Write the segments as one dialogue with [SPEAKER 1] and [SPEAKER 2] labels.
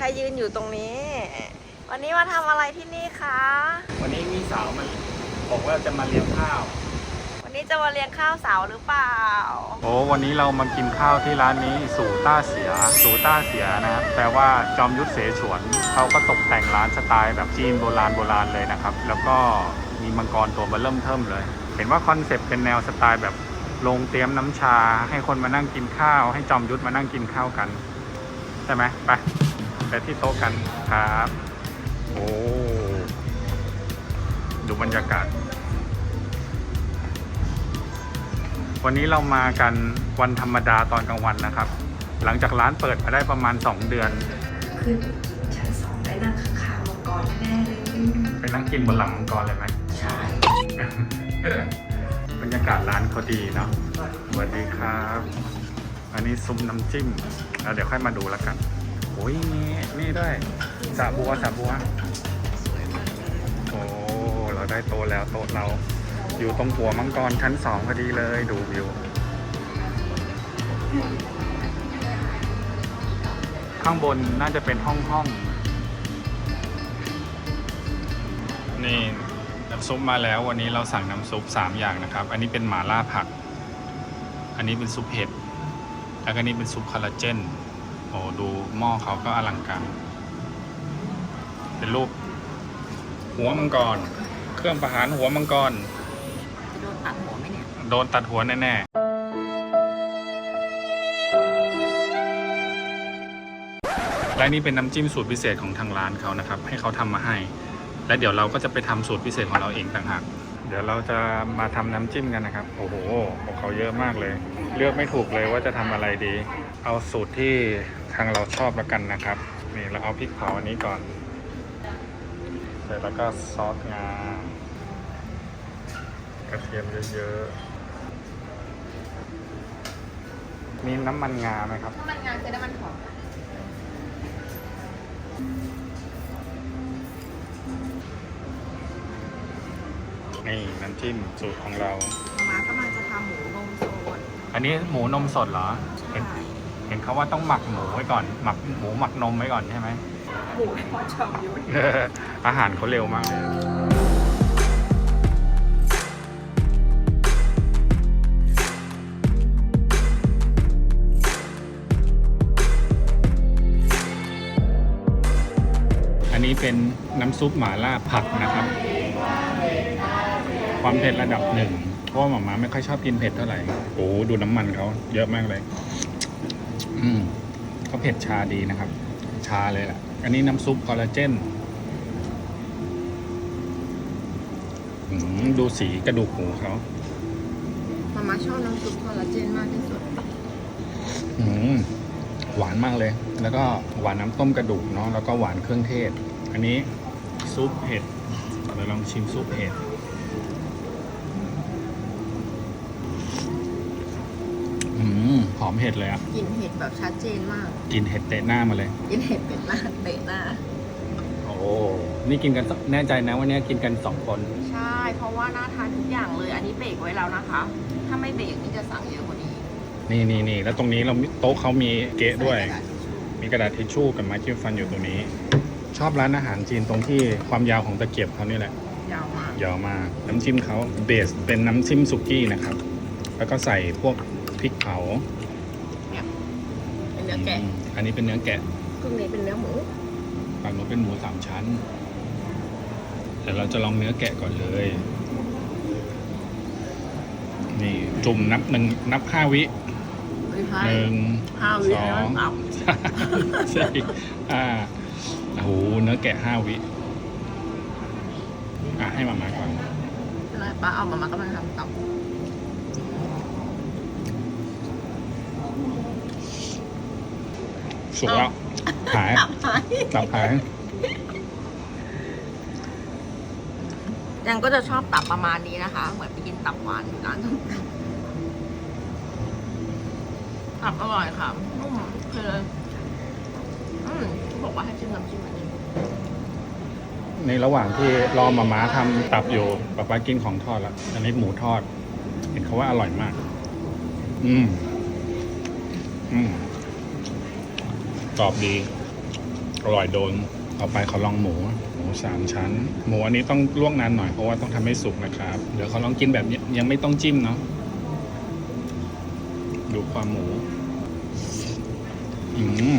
[SPEAKER 1] ครยืนอยู่ตรงนี้ วันนี้มาทำอะไรที่นี่คะ
[SPEAKER 2] วันนี้มีสาวมันบอกว่าจะมาเลี้ยงข้าว
[SPEAKER 1] วันนี้จะมาเลี้ยงข้าวสาวหรือเปล่า
[SPEAKER 2] โอ้วันนี้เรามากินข้าวที่ร้านนี้สู่ต้าเสีย สู่ต้าเสียนะครับแปลว่าจอมยุทธเสฉวนเขาก็ตกแต่งร้านสไตล์แบบจีนโบราณโบราณเลยนะครับ แล้วก็มีมังกรตัวมาเริ่มเทิมเลย เห็นว่าคอนเซปต์เป็นแนวสไตล์แบบโรงเตรียมน้ำชา ให้คนมานั่งกินข้าว ให้จอมยุทธมานั่งกินข้าวกันใช่ไหมไป ไปที่โต๊ะกันครับ โอ้ดูบรรยากาศ วันนี้เรามากันวันธรรมดาตอนกลางวันนะครับ หลังจากร้านเปิดมาได้ประมาณ 2 เดือน
[SPEAKER 1] ขึ้นชั้นสองได้นั่งข้างๆมังกรแน่เลย
[SPEAKER 2] ไปนั่งกินบนหลังมังกรเลยไหม
[SPEAKER 1] ใช่
[SPEAKER 2] บรรยากาศร้านเขาดีเนาะสวัสดีครับ อันนี้ซุ้มน้ำจิ้มแล้วเดี๋ยวค่อยมาดูแล้วกันโอ้ยนี่นี่ด้วยสาบัวสาบัวโอ้เราได้โตแล้วโตเรา อยู่ตรงหัวมังกรชั้นสองพอดีเลยดูวิวข้างบนน่าจะเป็นห้องห้องนี่น้ำซุปมาแล้ววันนี้เราสั่งน้ำซุป3อย่างนะครับ อันนี้เป็นหม่าล่าผัก อันนี้เป็นซุปเห็ด แล้วก็นี่เป็นซุปคอลลาเจน โอ้ดูหม้อเขาก็อลังการ เป็นรูป หัวมังกร เครื่องประหารหัวมังกร
[SPEAKER 1] จะโดนตัดหัวไหมเนี่ย
[SPEAKER 2] โดนตัดหัวแน่ๆและนี่เป็นน้ำจิ้มสูตรพิเศษของทางร้านเขานะครับ ให้เขาทำมาให้ และเดี๋ยวเราก็จะไปทำสูตรพิเศษของเราเองต่างหากเดี๋ยวเราจะมาทำน้ำจิ้มกันนะครับ โอ้โหของเขาเยอะมากเลย เลือกไม่ถูกเลยว่าจะทำอะไรดี เอาสูตรที่ทางเราชอบแล้วกันนะครับ นี่เราเอาพริกเผาอันนี้ก่อน เสร็จแล้วก็ซอสงากระเทียมเยอะๆ มีน้ำมันงาไหมครับ
[SPEAKER 1] น้ำมันงานคือน้ำมันหอม
[SPEAKER 2] นี่น้ำจิ้มสูตรของเรา
[SPEAKER 1] มากำลังจะทำหมูนมสด
[SPEAKER 2] อันนี้หมูนมสดเหรอเห็น
[SPEAKER 1] ใช่
[SPEAKER 2] เห็นเขาว่าต้องหมักหมูไว้ก่อน หมักหมูหมักนมไว้ก่อนใช่ไหม
[SPEAKER 1] หมูทอดชอมยุทธ
[SPEAKER 2] อาหารเขาเร็วมากเลยอันนี้เป็นน้ำซุปหม่าล่าผักนะครับ ความเผ็ดระดับหนึ่งเพราะว่าหมาม่าไม่ค่อยชอบกินเผ็ดเท่าไหร่ โอ้โหดูน้ำมันเขาเยอะมากเลย อืมเขาเผ็ดชาดีนะครับ ชาเลยล่ะอันนี้น้ำซุปคอลลาเจนอืมดูสีกระดูกหมูเขา
[SPEAKER 1] มาม่าชอบน้ำซุปคอลลาเจนมากที่สุด
[SPEAKER 2] อืมหวานมากเลย แล้วก็หวานน้ำต้มกระดูกเนาะ แล้วก็หวานเครื่องเทศ อันนี้ซุปเห็ดเดี๋ยวลองชิมซุปเห็ด อืม หอมเห็ดเลยอะ
[SPEAKER 1] กลิ่นเห็ดแบบชัดเจนมาก
[SPEAKER 2] กลินเห็ดเตะหน้ามาเลย
[SPEAKER 1] กลิ่นเห็ดเป็นหน้าเตะหน้า
[SPEAKER 2] โอ้นี่กินกันสแน่ใจนะว่าเนี้ยกินกันสองคน
[SPEAKER 1] ใช่ เพราะว่าน่าทานทุกอย่างเลย อันนี้เบรกไว้แล้วนะคะ ถ้าไม่เบรกนี่จะสั่งเยอะกว่านี้
[SPEAKER 2] นี่นี่นี่แล้วตรงนี้เราโต๊ะเขามีเกะด้วย
[SPEAKER 1] ใส่กระาษทิชชู่
[SPEAKER 2] มีกระดาษทิชชู่กับไม้จิ้มฟันอยู่ตรงนี้ ชอบร้านอาหารจีนตรงที่ความยาวของตะเกียบเขานี่แหละ
[SPEAKER 1] ยาวมาก
[SPEAKER 2] ยาวมากน้ำจิ้มเขาเบสเป็นน้ำจิ้มสุกี้นะครับ แล้วก็ใส่พวกพริกเผา
[SPEAKER 1] เนี่ยเป็ นเนื้อแกะ
[SPEAKER 2] มอันนี้เป็นเนื้อแกะ
[SPEAKER 1] ครึ่งนี้เป็นเนื้อหมู
[SPEAKER 2] ฝั่งนู้นเป็นหมูสามชั้นเดี๋ยวเราจะลองเนื้อแกะก่อนเลย นี่จุ่มนับหนึ่งนับห้าวิ
[SPEAKER 1] ไม่ใช่
[SPEAKER 2] หนึ่ง
[SPEAKER 1] ห้าวิ
[SPEAKER 2] สอ
[SPEAKER 1] แล้ว
[SPEAKER 2] ง
[SPEAKER 1] ตับ
[SPEAKER 2] สี่ห้าโอ้โหเนื้อแกะห้าวิอะให้มามาก่อน
[SPEAKER 1] อะไรป้าเอามาม่ากำลังทำตับ
[SPEAKER 2] สุกแล้วหาย
[SPEAKER 1] ตับหาย
[SPEAKER 2] ตับหาย
[SPEAKER 1] ยังก็จะชอบตับประมาณนี้นะคะ เหมือนไปกินตับหวานอยู่ร้านส้มตำตับอร่อยค่ะนุ่มคืออืมเขาบอกว่าให้จิ้มน้ำจิ้มอันนี้
[SPEAKER 2] ในระหว่างที่รอมาม้าทำตับอยู่ป๊าป๊ากินของทอดแล้วอันนี้หมูทอด เห็นเขาว่าอร่อยมาก อืม อืม กรอบดี อร่อยโดน ต่อไปขอลองหมู หมูสามชั้น หมูอันนี้ต้องลวกนานหน่อยเพราะว่าต้องทำให้สุกนะครับ เดี๋ยวขอลองกินแบบยังไม่ต้องจิ้มเนาะ ดูความหมู อืม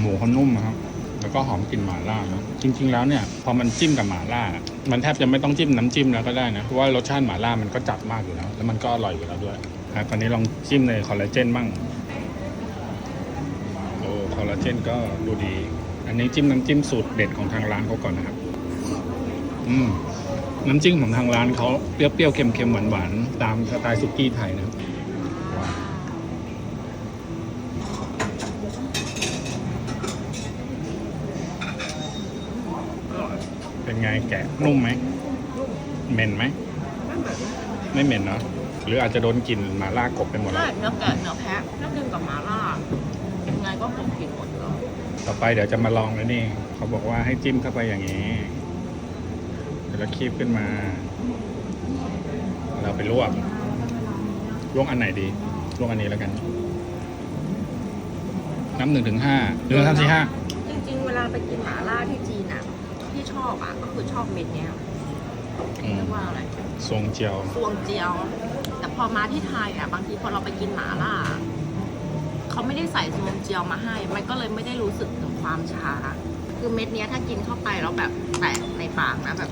[SPEAKER 2] หมูเขานุ่มนะครับ แล้วก็หอมกลิ่นหม่าล่านะจริง ๆ แล้วเนี่ย พอมันจิ้มกับหม่าล่า มันแทบจะไม่ต้องจิ้มน้ำจิ้มแล้วก็ได้นะเพราะว่ารสชาติหม่าล่ามันก็จัดมากอยู่แล้ว แล้วมันก็อร่อยอยู่แล้วด้วยนะตอนนี้ลองจิ้มในคอลลาเจนบ้าง อลลาเจนก็ดูดี อันนี้จิ้มน้ำจิ้มสูตรเด็ดของทางร้านเขาก่อนนะครับ อืมน้ำจิ้มของทางร้านเขาเปรี้ยวๆเค็มๆหวานๆตามสไตล์ซุกี้ไทยนะครับเป็นไงแกะนุ่มไหมเหม็นไหมไม่เหม็นเนาะหรืออาจจะโดนกลิ่นหมาล่ากบไปหมดแล้
[SPEAKER 1] ใช่
[SPEAKER 2] ว
[SPEAKER 1] เนื้อแกะเนื้อแพะถ้ากินกับหมาล่า ยังไงก็คงกินหมดเลย
[SPEAKER 2] ต่อไปเดี๋ยวจะมาลองแล้วนี่ เขาบอกว่าให้จิ้มเข้าไปอย่างนี้ เดี๋ยวเราคีบขึ้นมา เราไปลวกลวกอันไหนดีลวกอันนี้แล้วกัน น้ำหนึ่งถึงห้าหนึ่งสามสี่ห้า
[SPEAKER 1] จริงๆ เวลาไปกินหมาล่าที่จีนอะที่ชอบอะก็คือชอบเม็ดเนี้ย
[SPEAKER 2] อืม
[SPEAKER 1] เรียกว่าอะไร
[SPEAKER 2] ทรงเจียว
[SPEAKER 1] ซวงเจียว แต่พอมาที่ไทยอะบางทีพอเราไปกินหมาล่า เขาไม่ได้ใส่ซวงเจียวมาให้ มันก็เลยไม่ได้รู้สึกถึงความชา คือเม็ดเนี้ยถ้ากินเข้าไปแล้วแบบแตกในปากนะแบบ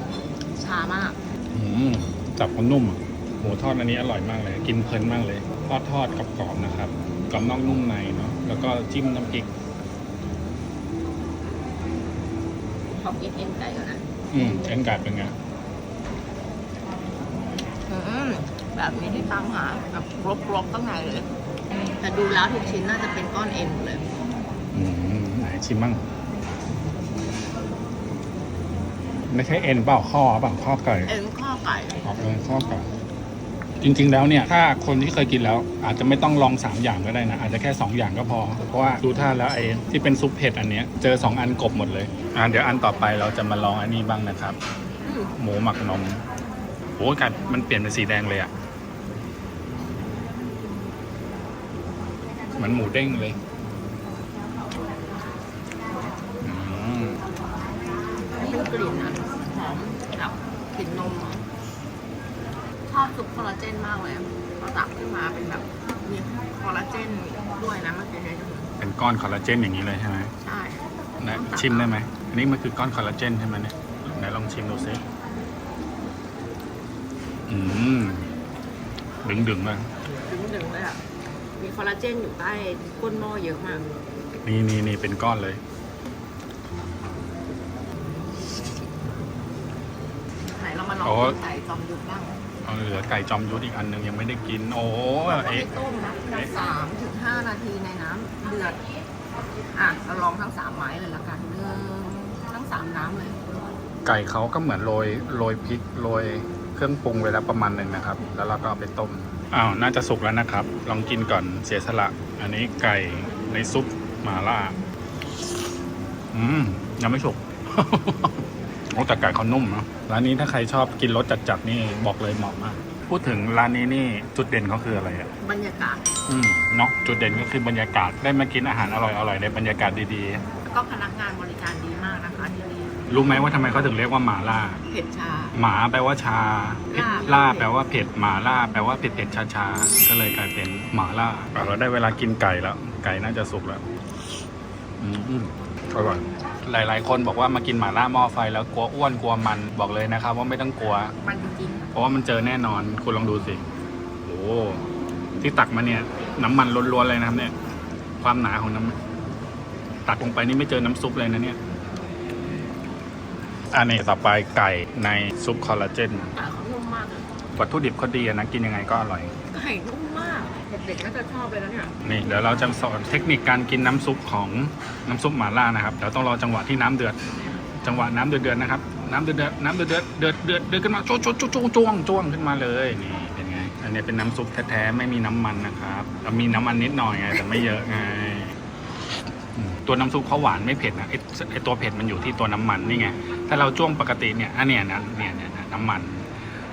[SPEAKER 1] ชามาก
[SPEAKER 2] อืมจับเขานุ่มอะหมูทอดอันนี้อร่อยมากเลย กินเพลินมากเลยทอดทอดกรอบๆนะครับกรอบนอกนุ่มในเนาะแล้วก็จิ้มน้ำพริก
[SPEAKER 1] ขอกินเอ็นไก่ก่อนนะ
[SPEAKER 2] อืมเอ็นไก่เป็นไง
[SPEAKER 1] อืมแบบนี้ที่ตามหาแบบกรบๆตั้งในเลย แต่ดูแล้วทุกชิ้นน่าจะเป็นก้อนเอ็นหมดเลย
[SPEAKER 2] อืมไหนชิมมั่งไม่ใช่เอ็นเปล่าข้อเปล่าข้อไก่
[SPEAKER 1] เอ็นข้อไก่
[SPEAKER 2] ออกเอ็นข้อไก่จริง ๆ แล้วเนี่ย ถ้าคนที่เคยกินแล้ว อาจจะไม่ต้องลองสามอย่างก็ได้นะ อาจจะแค่สองอย่างก็พอ เพราะว่าดูท่าแล้วไอ้ที่เป็นซุปเผ็ดอันเนี้ยเจอสองอันกบหมดเลย อ่าเดี๋ยวอันต่อไปเราจะมาลองอันนี้บ้างนะครับ
[SPEAKER 1] อืม
[SPEAKER 2] หมูหมักนมโอ้ยไก่มันเปลี่ยนเป็นสีแดงเลยอะ่ เหมือนหมูเด้งเลยอืม
[SPEAKER 1] เป็นกลิ่นอะหอมกับกลิ่นนมอะชอบซุปคอลลาเจนมากเลยอะพอตักขึ้นมาเป็นแบบมีคอลลาเจนด้วยนะเมื่อกี้เนี่ย
[SPEAKER 2] เป็นก้อนคอลลาเจนอย่างนี้เลยใช่ไหม
[SPEAKER 1] ใช่
[SPEAKER 2] ไหนชิมได้ไหมอันนี้มันคือก้อนคอลลาเจนใช่ไหมเนี่ยไหนลองชิมดูซิอืมดึงดึงๆเลย
[SPEAKER 1] ดึงๆเลยอะ มีคอลลาเจนอยู่ใต้ก้นหม้อเยอะมาก
[SPEAKER 2] นี่นี่นี่เป็นก้อนเลย
[SPEAKER 1] ไหนเรามาลอง
[SPEAKER 2] โอ้
[SPEAKER 1] กินไก่จอมยุทธบ้าง
[SPEAKER 2] เอาเหลือไก่จอมยุทธอีกอันหนึงยังไม่ได้กิน โอ้
[SPEAKER 1] เราก็
[SPEAKER 2] เอ๊ะ
[SPEAKER 1] ให้ต้มนะสามถึงห้านาทีในน้ำเดือด อะเราลองทั้งสามไม้เลยละกันหนึ่งทั้งสามน้ำเลย
[SPEAKER 2] ไก่เขาก็เหมือนโรยโรยพริกโรย เครื่องปรุงไว้แล้วประมาณหนึ่งนะครับ แล้วเราก็เอาไปต้มอ้าวน่าจะสุกแล้วนะครับ ลองกินก่อนเสียสละ อันนี้ไก่ในซุปหม่าล่าอืมยังไม่สุกโอ้แต่ไก่เขานุ่มเนาะร้านนี้ถ้าใครชอบกินรสจัดๆนี่บอกเลยเหมาะมาก พูดถึงร้านนี้นี่จุดเด่นเขาคืออะไรอะ
[SPEAKER 1] บรรยากาศ
[SPEAKER 2] อืมเนาะจุดเด่นก็คือบรรยากาศได้มากินอาหารอร่อยๆในบรรยากาศดี
[SPEAKER 1] แล้วก็พนักงานบริการดีมากนะคะที่นี่
[SPEAKER 2] ๆ รู้ไหมว่าทำไมเขาถึงเรียกว่าหมาล่า
[SPEAKER 1] เผ็ดชา
[SPEAKER 2] หมาแปลว่าชาเผ็ด
[SPEAKER 1] ล่า
[SPEAKER 2] ล่าแปลว่าเผ็ดหมาล่าแปลว่าเผ็ดเผ็ดชาชาๆก็เลยกลายเป็นหมาล่าอะเราได้เวลากินไก่แล้ว ไก่น่าจะสุกแล้วอืมอืมอร่อยหลาย ๆ คนบอกว่ามากินหมาล่าหม้อไฟแล้วกลัวอ้วนกลัวมันบอกเลยนะครับ ว่าไม่ต้องกลัว
[SPEAKER 1] มันจริง
[SPEAKER 2] เพราะว่ามันเจอแน่นอนคุณลองดูสิโอ้ที่ตักมาเนี่ย น้ำมันล้วนๆเลยนะครับเนี่ย ความหนาของน้ำตักลงไปนี่ไม่เจอน้ำซุปเลยนะเนี่ย อันนี้ต่อไปไก่ในซุปคอลลาเจน
[SPEAKER 1] ๆแต่เขานุ่มมากเลย
[SPEAKER 2] วัตถุดิบเขาดีอะนะกินยังไงก็อร่อย
[SPEAKER 1] ไก่นุ่มมาก เด็กๆน่าจะชอบเลยนะเนี่ย
[SPEAKER 2] นี่เดี๋ยวเราจะสอนเทคนิคการกินน้ำซุปของน้ำซุปหม่าล่านะครับเดี๋ยวต้องรอจังหวะที่น้ำเดือด จังหวะน้ำเดือดๆนะครับน้ำเดือดๆน้ำเดือดๆเดือดเดือดเดือดขึ้นมาจ้วงจ้วงจ้วงจ้วงจ้วงจ้วงขึ้นมาเลยนี่เป็นไง อันนี้เป็นน้ำซุปแท้ๆไม่มีน้ำมันนะครับแล้วมีน้ำมันนิดหน่อยไงแต่ไม่เยอะไงอืม ตัวน้ำซุปเขาหวานไม่เผ็ดนะไอไอตัวเผ็ดมันอยู่ที่ตัวน้ำมันนี่ไงถ้าเราจ้วงปกติเนี่ยอันเนี้ยนะเนี่ยเนี่ยน้ำมัน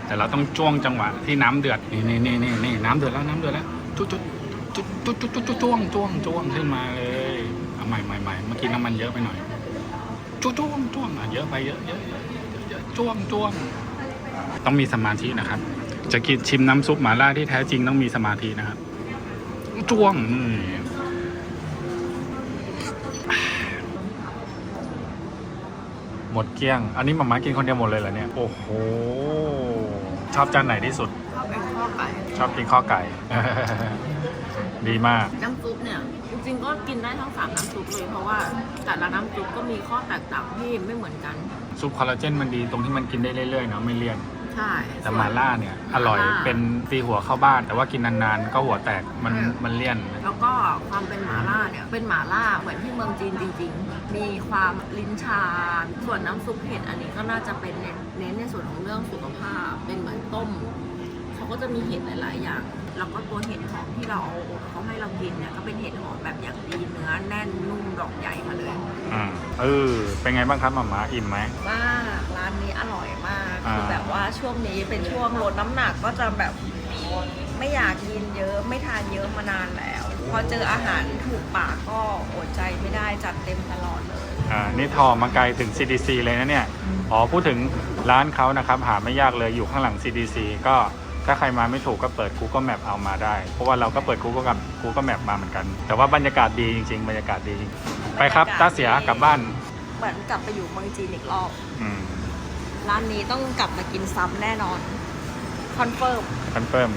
[SPEAKER 2] แต่เราต้องจ้วงจังหวะที่น้ำเดือดนี่นี่นี่นี่นี่น้ำเดือดแล้วน้ำเดือดแล้วจุ๊จุ๊จุ๊จุ๊จุ๊จุ๊จุ๊จ้วงจ้วงจ้วงขึ้นมาเลยเอาใหม่ใหม่ใหม่เมื่อกี้น้ำมันเยอะไปหน่อยจ้วงจ้วงจ้วงอะเยอะไปเยอะเยอะเยอะจ้วงจ้วงต้องมีสมาธินะครับ จะกินชิมน้ำซุปหม่าล่าที่แท้จริงต้องมีสมาธินะครับจ้วงนี่ห มดเกลี้ยง อันนี้หมาม่ากินคนเดียวหมดเลยเหรอเนี่ย โอ้โห ชอบจานไหนที่สุด
[SPEAKER 1] ชอบเป็นข้อไก่
[SPEAKER 2] ชอบกินข้อไก่ ดีมาก
[SPEAKER 1] น้ำซุปเนี่ยจริงๆก็กินได้ทั้งสามน้ำซุปเลยเพราะว่าแต่ละน้ำซุปก็มีข้อแตกต่างที่ไม่เหมือนกัน
[SPEAKER 2] ซุปคอลลาเจนมันดีตรงที่มันกินได้เรื่อยๆเนาะไม่เลี่ยน
[SPEAKER 1] ใช่
[SPEAKER 2] แต่หมาล่าเนี่ยอร่อย
[SPEAKER 1] หม่าล่า
[SPEAKER 2] เป็นตีหัวเข้าบ้าน แต่ว่ากินนานๆก็หัวแตกมัน
[SPEAKER 1] อืม
[SPEAKER 2] มันเลี่ยน
[SPEAKER 1] แล้วก็ ความเป็นหมาล่าเนี่ยเป็นหมาล่าเหมือนที่เมืองจีนจริง ๆ มีความลิ้นชา ส่วนน้ำซุปเห็ดอันนี้ก็น่าจะเป็นเน้นเน้นในส่วนของเรื่องสุขภาพ เป็นเหมือนต้ม เขาก็จะมีเห็ดหลาย ๆ อย่าง แล้วก็ตัวเห็ดหอมที่เราเขาให้เรากินเนี่ยก็เป็นเห็ดหอมแบบอย่างดีเนื้อแน่นนุ่มดอกใหญ่มาเลย
[SPEAKER 2] อืมเออเป็นไงบ้างครับหมาม่าอิ่มไหม
[SPEAKER 1] มากร้านนี้อร่อยมาก
[SPEAKER 2] อ่า
[SPEAKER 1] คือแบบว่าช่วงนี้เป็นช่วงลดน้ำหนักก็จะแบบไม่อยากกินเยอะไม่ทานเยอะมานานแล้ว พอเจออาหารถูกปากก็อดใจไม่ได้จัดเต็มตลอดเลย
[SPEAKER 2] อ่านี่ทอมาไกลถึง CDC เลยนะเนี่ย อ๋อพูดถึงร้านเขานะครับหาไม่ยากเลยอยู่ข้างหลัง CDC ก็ถ้าใครมาไม่ถูกก็เปิด Google Map เอามาได้ เพราะว่าเราก็เปิด Google กับ Google Map มาเหมือนกัน แต่ว่าบรรยากาศดีจริง ๆ บรรยากาศดีจริงไปครับ
[SPEAKER 1] บรรยากาศ
[SPEAKER 2] ต้าเสียกลับบ้าน
[SPEAKER 1] เหมือนกลับไปอยู่เมืองจีนอีกรอบ
[SPEAKER 2] อืม
[SPEAKER 1] ร้านนี้ต้องกลับมากินซ้ำแน่นอนคอนเฟิร์ม
[SPEAKER 2] คอนเฟิร์ม